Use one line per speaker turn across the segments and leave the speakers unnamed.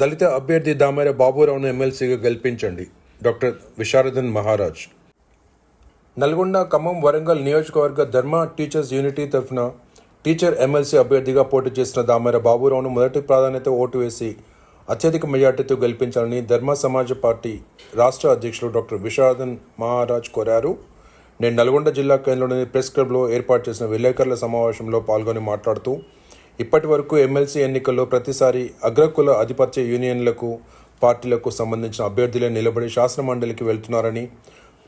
దళిత అభ్యర్థి దామేర బాబురావును ఎమ్మెల్సీగా గెలిపించండి. డాక్టర్ విశారదన్ మహారాజ్. నల్గొండ ఖమ్మం వరంగల్ నియోజకవర్గ ధర్మ టీచర్స్ యూనిటీ తరఫున టీచర్ ఎమ్మెల్సీ అభ్యర్థిగా పోటీ చేసిన దామర బాబురావును మొదటి ప్రాధాన్యత ఓటు వేసి అత్యధిక మెజార్టీతో గెలిపించాలని ధర్మ సమాజ పార్టీ రాష్ట్ర అధ్యక్షులు డాక్టర్ విశారదన్ మహారాజ్ కోరారు. నేను నల్గొండ జిల్లా కేంద్రంలోని ప్రెస్ క్లబ్లో ఏర్పాటు చేసిన విలేకరుల సమావేశంలో పాల్గొని మాట్లాడుతూ ఇప్పటి వరకు ఎమ్మెల్సీ ఎన్నికల్లో ప్రతిసారి అగ్రకుల ఆధిపత్య యూనియన్లకు పార్టీలకు సంబంధించిన అభ్యర్థులే నిలబడి శాసనమండలికి వెళ్తున్నారని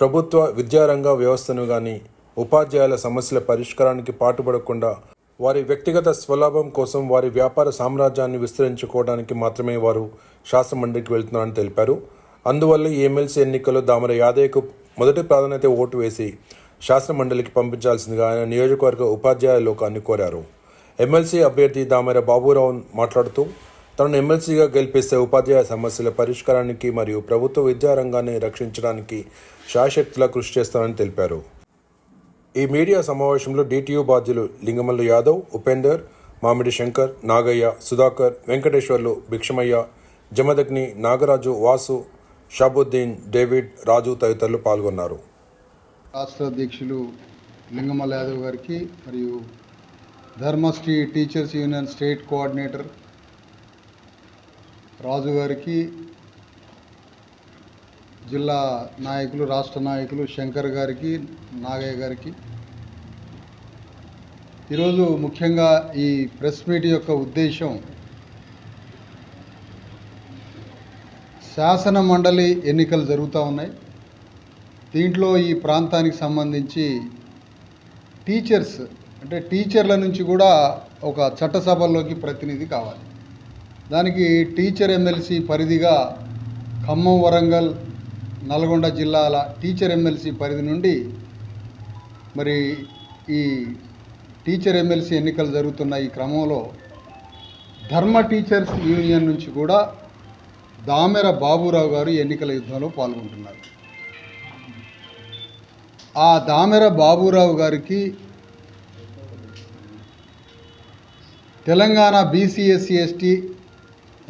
ప్రభుత్వ విద్యారంగ వ్యవస్థను కానీ ఉపాధ్యాయుల సమస్యల పరిష్కారానికి పాటుపడకుండా వారి వ్యక్తిగత స్వలాభం కోసం వారి వ్యాపార సామ్రాజ్యాన్ని విస్తరించుకోవడానికి మాత్రమే వారు శాసనమండలికి వెళ్తున్నారని తెలిపారు. అందువల్ల ఈ ఎమ్మెల్సీ ఎన్నికల్లో దామర యాదయ్యకు మొదటి ప్రాధాన్యత ఓటు వేసి శాసనమండలికి పంపించాల్సిందిగా ఆయన నియోజకవర్గ ఉపాధ్యాయ లోకాన్ని కోరారు. ఎమ్మెల్సీ అభ్యర్థి దామెర బాబురావు మాట్లాడుతూ తనను ఎమ్మెల్సీగా గెలిపిస్తే ఉపాధ్యాయ సమస్యల పరిష్కారానికి మరియు ప్రభుత్వ విద్యారంగాన్ని రక్షించడానికి శాశక్తులా కృషి చేస్తానని తెలిపారు. ఈ మీడియా సమావేశంలో డిటియు బాధ్యులు లింగమల్లు యాదవ్ ఉపేందర్ మామిడి శంకర్ నాగయ్య సుధాకర్ వెంకటేశ్వర్లు భిక్షమయ్య జమదగ్ని నాగరాజు వాసు షాబుద్దీన్ డేవిడ్ రాజు తదితరులు పాల్గొన్నారు.
రాష్ట్ర అధ్యక్షులు లింగమల్ల యాదవ్ గారికి మరియు Dharmasri teachers union state coordinator Raju గారికి జిల్లా నాయకులు రాష్ట్ర నాయకులు శంకర్ గారికి నాగయ్య గారికి. ఈరోజు ముఖ్యంగా ఈ ప్రెస్ మీట్ యొక్క ఉద్దేశం శాసన మండలి ఎన్నికలు జరుగుతూ ఉన్నాయి. దీంట్లో ఈ ప్రాంతానికి సంబంధించి టీచర్స్ అంటే టీచర్ల నుంచి కూడా ఒక చట్టసభల్లోకి ప్రతినిధి కావాలి. దానికి టీచర్ ఎమ్మెల్సీ పరిధిగా ఖమ్మం వరంగల్ నల్గొండ జిల్లాల టీచర్ ఎమ్మెల్సీ పరిధి నుండి మరి ఈ టీచర్ ఎమ్మెల్సీ ఎన్నికలు జరుగుతున్న ఈ క్రమంలో ధర్మ టీచర్స్ యూనియన్ నుంచి కూడా దామెర బాబురావు గారు ఎన్నికల యుద్ధంలో పాల్గొంటున్నారు. ఆ దామెర బాబురావు గారికి Telangana BC SC ST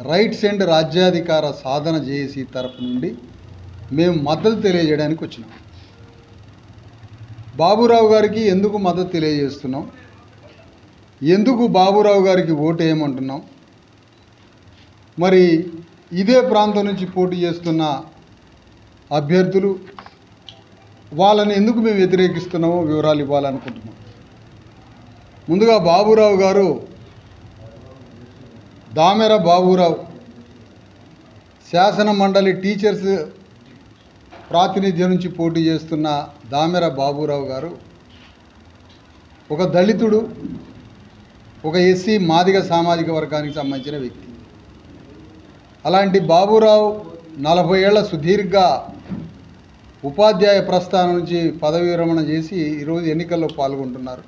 rights and రాజ్యాధికార సాధన జేఏసీ తరఫు నుండి మేము మద్దతు తెలియజేయడానికి వచ్చినాం. బాబురావు గారికి ఎందుకు మద్దతు తెలియజేస్తున్నాం? ఎందుకు బాబురావు గారికి ఓటు వేయమంటున్నాం? మరి ఇదే ప్రాంతం నుంచి పోటీ చేస్తున్న అభ్యర్థులు వాళ్ళని ఎందుకు మేము వ్యతిరేకిస్తున్నామో వివరాలు ఇవ్వాలనుకుంటున్నాం. ముందుగా బాబురావు గారు దామెర బాబురావు. శాసన మండలి టీచర్స్ ప్రాతినిధ్యం నుంచి పోటీ చేస్తున్న దామెర బాబురావు గారు ఒక దళితుడు ఒక ఎస్సీ మాదిగ సామాజిక వర్గానికి సంబంధించిన వ్యక్తి. అలాంటి బాబురావు నలభై ఏళ్ళ సుదీర్ఘ ఉపాధ్యాయ ప్రస్థానం నుంచి పదవి విరమణ చేసి ఈరోజు ఎన్నికల్లో పాల్గొంటున్నారు.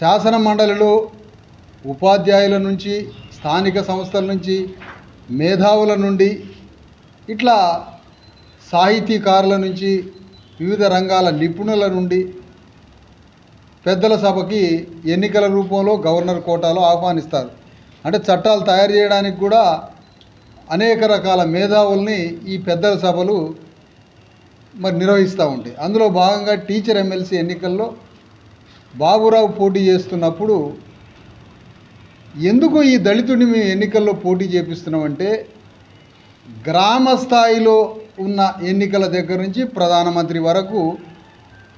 శాసన మండలిలో ఉపాధ్యాయుల నుంచి స్థానిక సంస్థల నుంచి మేధావుల నుండి ఇట్లా సాహితీకారుల నుంచి వివిధ రంగాల నిపుణుల నుండి పెద్దల సభకి ఎన్నికల రూపంలో గవర్నర్ కోటాలో ఆహ్వానిస్తారు. అంటే చట్టాలు తయారు చేయడానికి కూడా అనేక రకాల మేధావుల్ని ఈ పెద్దల సభలు మరి నిర్వహిస్తూ ఉంటాయి. అందులో భాగంగా టీచర్ ఎమ్మెల్సీ ఎన్నికల్లో బాబురావు పోటీ చేస్తున్నప్పుడు ఎందుకు ఈ దళితుడిని మేము ఎన్నికల్లో పోటీ చేపిస్తున్నామంటే గ్రామ స్థాయిలో ఉన్న ఎన్నికల దగ్గర నుంచి ప్రధానమంత్రి వరకు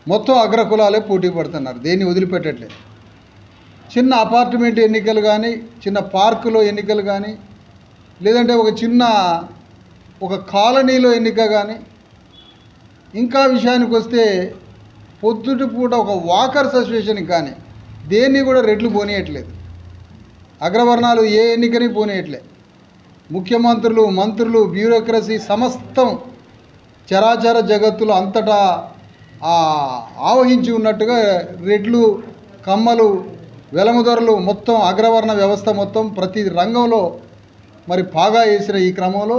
మొత్తం అగ్రకులాలే పోటీ పడుతున్నారు. దేన్ని వదిలిపెట్టట్లేదు. చిన్న అపార్ట్మెంట్ ఎన్నికలు కానీ చిన్న పార్కులో ఎన్నికలు కానీ లేదంటే ఒక చిన్న ఒక కాలనీలో ఎన్నిక కానీ ఇంకా విషయానికి వస్తే పొద్దుటి పూట ఒక వాకర్స్ అసోసియేషన్ కానీ దేన్ని కూడా రెట్లు పోనీయట్లేదు. అగ్రవర్ణాలు ఏ ఎన్నికని పోనేయట్లే. ముఖ్యమంత్రులు మంత్రులు బ్యూరోక్రసీ సమస్తం చరాచర జగత్తులు అంతటా ఆవహించి ఉన్నట్టుగా రెడ్లు కమ్మలు వెలముదొరలు మొత్తం అగ్రవర్ణ వ్యవస్థ మొత్తం ప్రతి రంగంలో మరి పాగా వేసిన ఈ క్రమంలో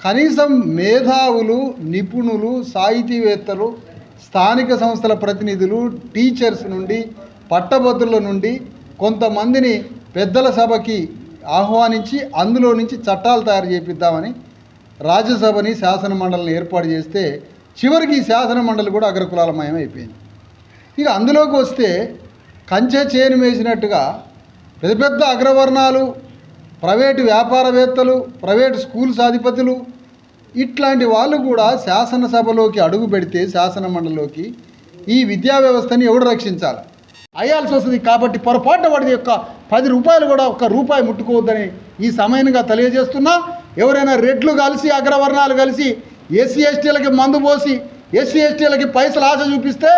కనీసం మేధావులు నిపుణులు సాహితీవేత్తలు స్థానిక సంస్థల ప్రతినిధులు టీచర్స్ నుండి పట్టభద్రుల నుండి కొంతమందిని పెద్దల సభకి ఆహ్వానించి అందులో నుంచి చట్టాలు తయారు చేపిద్దామని రాజ్యసభని శాసనమండలిని ఏర్పాటు చేస్తే చివరికి ఈ శాసన మండలి కూడా అగ్రకులాలమయం అయిపోయింది. ఇక అందులోకి వస్తే కంచె చేను వేసినట్టుగా పెద్ద పెద్ద అగ్రవర్ణాలు ప్రైవేటు వ్యాపారవేత్తలు ప్రైవేటు స్కూల్స్ అధిపతులు ఇట్లాంటి వాళ్ళు కూడా శాసనసభలోకి అడుగు పెడితే శాసన మండలిలోకి ఈ విద్యా వ్యవస్థని ఎవడు రక్షించాలి? అయ్యాల్సి వస్తుంది. కాబట్టి పొరపాటున వాడి యొక్క పది రూపాయలు కూడా ఒక్క రూపాయి ముట్టుకోవద్దని ఈ సమయంగా తెలియజేస్తున్నా. ఎవరైనా రెడ్లు కలిసి అగ్రవర్ణాలు కలిసి ఎస్సీ ఎస్టీలకి మందు పోసి ఎస్సీ ఎస్టీలకి పైసలు ఆశ చూపిస్తే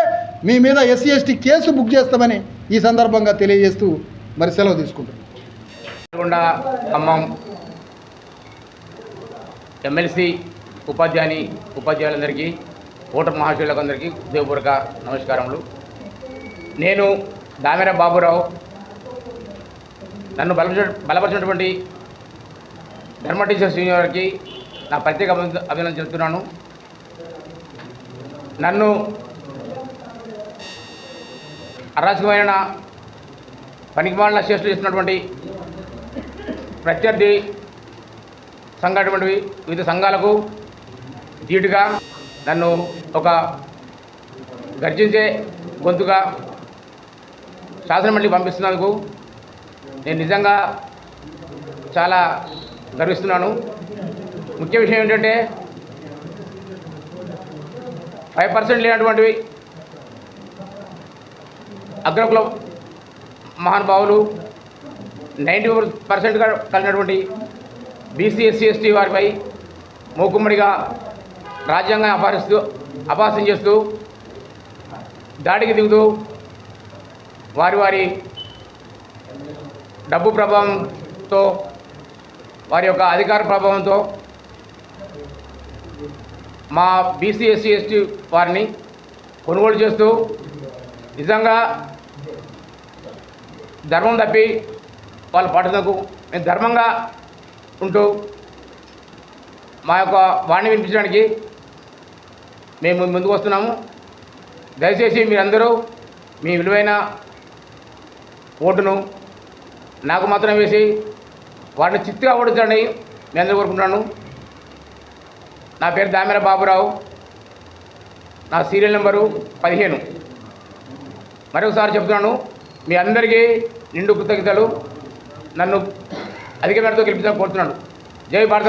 మీ మీద ఎస్సీ ఎస్టీ కేసు బుక్ చేస్తామని ఈ సందర్భంగా తెలియజేస్తూ మరి సెలవు తీసుకుంటున్నాం.
నల్గొండ ఖమ్మం ఎమ్మెల్సీ ఉపాధ్యాయుని ఉపాధ్యాయులందరికీ ఓటర్ మహాశయులకు అందరికీ ఉదయపూర్వక నమస్కారములు. నేను దామెర బాబురావు. నన్ను బలపరిచ బలపరిచినటువంటి ధర్మ టీచర్స్ యూనియన్ వారికి నా ప్రత్యేక అభినందన చెప్తున్నాను. నన్ను అరాచకమైన పనికిమాలిన చేష్టలు చేస్తున్నటువంటి ప్రత్యర్థి సంఘాటువంటివి వివిధ సంఘాలకు ధీటుగా నన్ను ఒక గర్జించే గొంతుగా శాసనమండలికి పంపిస్తున్నందుకు నేను నిజంగా చాలా గర్విస్తున్నాను. ముఖ్య విషయం ఏంటంటే ఫైవ్ పర్సెంట్ లేనటువంటివి అగ్రకుల మహానుభావులు నైంటీ పర్సెంట్గా కలిగినటువంటి బీసీ ఎస్సీ ఎస్టీ వారిపై మూకుమ్మడిగా రాజ్యాంగం అపహరిస్తూ అపాసం చేస్తూ దాడికి దిగుతూ వారి వారి డబ్బు ప్రభావంతో వారి యొక్క అధికార ప్రభావంతో మా బీసీ ఎస్సీ ఎస్టీ వారిని కొనుగోలు చేస్తూ నిజంగా ధర్మం తప్పి వాళ్ళ పాఠకులకు మేము ధర్మంగా ఉంటూ మా యొక్క వాణి వినిపించడానికి మేము ముందుకు వస్తున్నాము. దయచేసి మీరందరూ మీ విలువైన ఓటును నాకు మాత్రం వేసి వాటిని చిత్తుగా ఓడించండి నేను అందరూ కోరుకుంటున్నాను. నా పేరు దామెర బాబురావు. నా సీరియల్ నెంబరు పదిహేను. మరొకసారి చెప్తున్నాను మీ అందరికీ నిండు కృతజ్ఞతలు. నన్ను అధిక మేరతో గెలిపించాలని కోరుతున్నాను. జై భారత